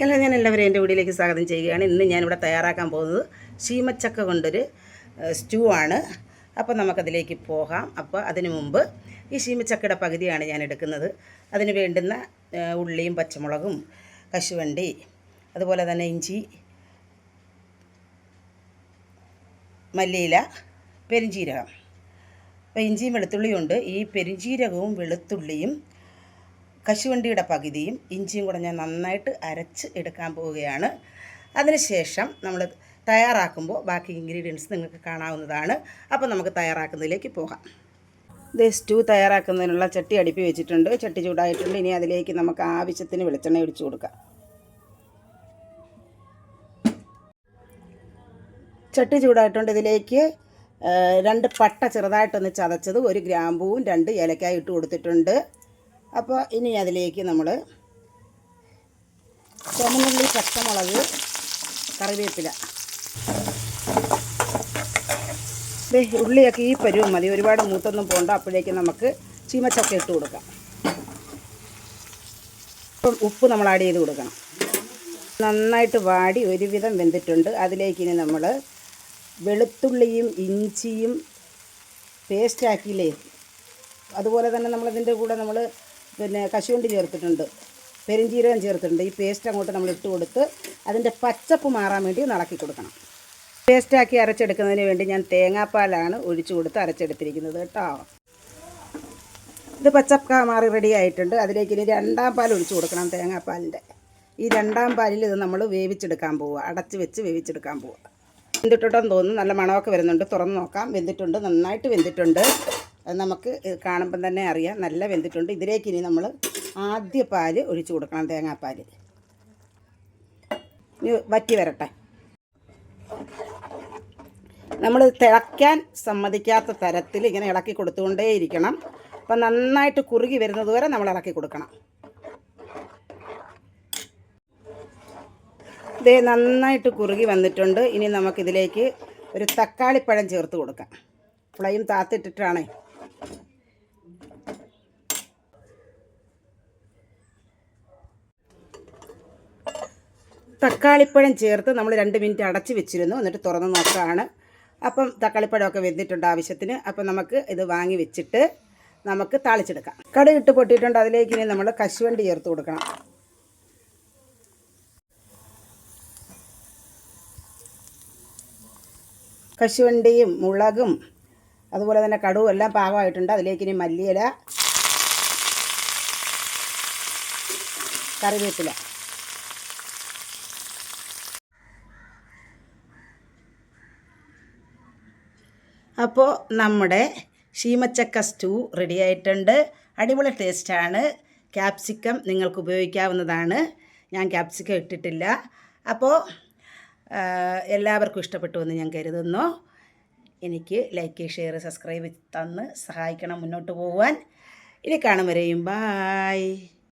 Hello ഞാൻ എല്ലാവരും എന്റെ വീട്ടിലേക്ക് സ്വാഗതം ചെയ്യുകയാണ്. ഇന്ന് ഞാനിവിടെ തയ്യാറാക്കാൻ പോകുന്നത് ശീമച്ചക്ക കൊണ്ടൊരു സ്റ്റൂ ആണ്. അപ്പോൾ നമുക്കതിലേക്ക് പോകാം. അപ്പോൾ അതിനു മുമ്പ് ഈ ശീമച്ചക്കയുടെ പകുതിയാണ് ഞാൻ എടുക്കുന്നത്. അതിന് വേണ്ടുന്ന ഉള്ളിയും പച്ചമുളകും കശുവണ്ടി അതുപോലെ തന്നെ ഇഞ്ചി മല്ലിയില പെരിഞ്ചീരകം. അപ്പോൾ ഇഞ്ചിയും വെളുത്തുള്ളിയും ഉണ്ട്. ഈ പെരിഞ്ചീരകവും വെളുത്തുള്ളിയും കശുവണ്ടിയുടെ പകുതിയും ഇഞ്ചിയും കൂടെ ഞാൻ നന്നായിട്ട് അരച്ച് എടുക്കാൻ പോവുകയാണ്. അതിനുശേഷം നമ്മൾ തയ്യാറാക്കുമ്പോൾ ബാക്കി ഇൻഗ്രീഡിയൻസ് നിങ്ങൾക്ക് കാണാവുന്നതാണ്. അപ്പോൾ നമുക്ക് തയ്യാറാക്കുന്നതിലേക്ക് പോകാം. ഇത് സ്റ്റൂ തയ്യാറാക്കുന്നതിനുള്ള ചട്ടി അടുപ്പി വെച്ചിട്ടുണ്ട്. ചട്ടി ചൂടായിട്ടുണ്ട്. ഇനി അതിലേക്ക് നമുക്ക് ആവശ്യത്തിന് വെളിച്ചെണ്ണ ഒഴിച്ചു കൊടുക്കാം. ചട്ടി ചൂടായിട്ടുണ്ട്. ഇതിലേക്ക് രണ്ട് പട്ട ചെറുതായിട്ടൊന്ന് ചതച്ചത് ഒരു ഗ്രാമ്പൂവും രണ്ട് ഇലക്കായി ഇട്ട് കൊടുത്തിട്ടുണ്ട്. അപ്പോൾ ഇനി അതിലേക്ക് നമ്മൾ ചുമന്നുള്ളി പച്ചമുളക് കറിവേപ്പില. ഉള്ളിയൊക്കെ ഈ പരുവം മതി. ഒരുപാട് മൂത്തൊന്നും പോകണ്ട അപ്പോഴേക്കും നമുക്ക് ചീമച്ചക്ക ഇട്ട് കൊടുക്കാം. ഇപ്പം ഉപ്പ് നമ്മൾ ആഡ് ചെയ്ത് കൊടുക്കണം. നന്നായിട്ട് വാടി ഒരുവിധം വെന്തിട്ടുണ്ട്. അതിലേക്ക് ഇനി നമ്മൾ വെളുത്തുള്ളിയും ഇഞ്ചിയും പേസ്റ്റാക്കിയില്ലേ അതുപോലെ തന്നെ നമ്മളതിന്റെ കൂടെ നമ്മൾ പിന്നെ കശുവണ്ടി ചേർത്തിട്ടുണ്ട്. പെരിഞ്ചീരകം ചേർത്തിട്ടുണ്ട്. ഈ പേസ്റ്റ് അങ്ങോട്ട് നമ്മൾ ഇട്ട് കൊടുത്ത് അതിന്റെ പച്ചപ്പ് മാറാൻ വേണ്ടി ഇളക്കി കൊടുക്കണം. പേസ്റ്റാക്കി അരച്ചെടുക്കുന്നതിന് വേണ്ടി ഞാൻ തേങ്ങാപ്പാലാണ് ഒഴിച്ചു കൊടുത്ത് അരച്ചെടുത്തിരിക്കുന്നത് കേട്ടോ. ഇത് പച്ചക്ക മാറി റെഡി ആയിട്ടുണ്ട്. അതിലേക്ക് ഇനി രണ്ടാം പാൽ ഒഴിച്ചു കൊടുക്കണം തേങ്ങാപ്പാലിന്റെ. ഈ രണ്ടാം പാലിൽ ഇത് നമ്മൾ വേവിച്ചെടുക്കാൻ പോവുക. അടച്ച് വെച്ച് വേവിച്ചെടുക്കാൻ പോവുക. വെന്തിട്ടുണ്ടെന്ന് തോന്നുന്നു. നല്ല മണമൊക്കെ വരുന്നുണ്ട്. തുറന്ന് നോക്കാം. വെന്തിട്ടുണ്ട്. നന്നായിട്ട് വെന്തിട്ടുണ്ട്. അത് നമുക്ക് കാണുമ്പം തന്നെ അറിയാം. നല്ല വെന്തിട്ടുണ്ട്. ഇതിലേക്ക് ഇനി നമ്മൾ ആദ്യ പാൽ ഒഴിച്ചു കൊടുക്കണം തേങ്ങാപ്പാൽ ഇനി വറ്റി വരട്ടെ. നമ്മൾ തിളയ്ക്കാൻ സമ്മതിക്കാത്ത തരത്തിൽ ഇങ്ങനെ ഇളക്കി കൊടുത്തുകൊണ്ടേയിരിക്കണം. അപ്പം നന്നായിട്ട് കുറുകി വരുന്നത് വരെ നമ്മൾ ഇളക്കി കൊടുക്കണം. ഇതേ നന്നായിട്ട് കുറുകി വന്നിട്ടുണ്ട്. ഇനി നമുക്കിതിലേക്ക് ഒരു തക്കാളിപ്പഴം ചേർത്ത് കൊടുക്കാം. ഫ്ലെയിം താത്തിട്ടിട്ടാണേ. തക്കാളിപ്പഴം ചേർത്ത് നമ്മൾ രണ്ട് മിനിറ്റ് അടച്ച് വെച്ചിരുന്നു. എന്നിട്ട് തുറന്ന് നോക്കുകയാണ് അപ്പം തക്കാളിപ്പഴമൊക്കെ വെന്തിട്ടുണ്ട് ആവശ്യത്തിന്. അപ്പം നമുക്ക് ഇത് വാങ്ങി വെച്ചിട്ട് നമുക്ക് താളിച്ചെടുക്കാം. കടുകിട്ട് പൊട്ടിയിട്ടുണ്ട്. അതിലേക്ക് ഇനി നമ്മൾ കശുവണ്ടി ചേർത്ത് കൊടുക്കണം. കശുവണ്ടിയും മുളകും അതുപോലെ തന്നെ കടുവും എല്ലാം പാകമായിട്ടുണ്ട്. അതിലേക്ക് ഇനി മല്ലിയില കറിവേപ്പില. അപ്പോൾ നമ്മുടെ ഷീമച്ചക്ക സ്റ്റൂ റെഡി ആയിട്ടുണ്ട്. അടിപൊളി ടേസ്റ്റാണ് ക്യാപ്സിക്കം നിങ്ങൾക്ക് ഉപയോഗിക്കാവുന്നതാണ്. ഞാൻ ക്യാപ്സിക്കം ഇട്ടിട്ടില്ല. അപ്പോൾ എല്ലാവർക്കും ഇഷ്ടപ്പെട്ടു എന്ന് ഞാൻ കരുതുന്നു. എനിക്ക് ലൈക്ക് ഷെയർ സബ്സ്ക്രൈബ് തന്ന് സഹായിക്കണം മുന്നോട്ട് പോകാൻ ഇനി കാണും വരെയും. ബായ്